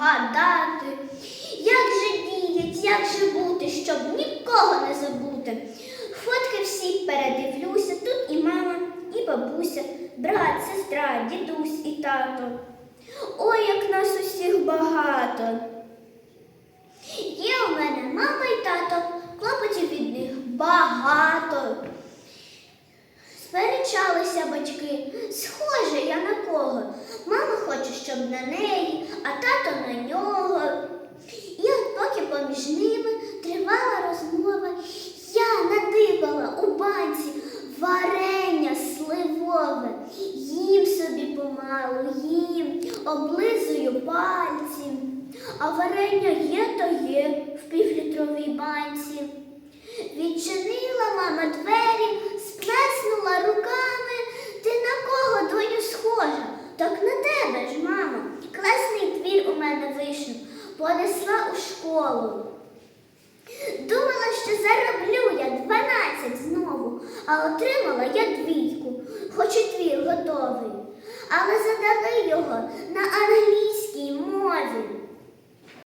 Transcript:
гадати, як же діять, як же бути, щоб нікого не забути. Фотки всі передивлюся, тут і мама, і бабуся, брат, сестра, дідусь і тато. Ой, як нас усіх багато. Є у мене мама і тато, клопотів від них багато. Сперечалися батьки, схоже я на кого. Мама хоче, щоб на неї а тато на нього. І от поки поміж ними тривала розмова, я надибала у банці варення сливове. Їм собі помалу, їм, облизую пальці. А варення є, то є в півлітровій банці. Відчинила мама двері, сплеснула руками. Ти на кого, доню, схожа? Так на тебе ж, мамо. Класний твір у мене вийшов, понесла у школу. Думала, що зароблю я дванадцять знову, а отримала я двійку, хоч і твір готовий. Але задали його на англійській мові.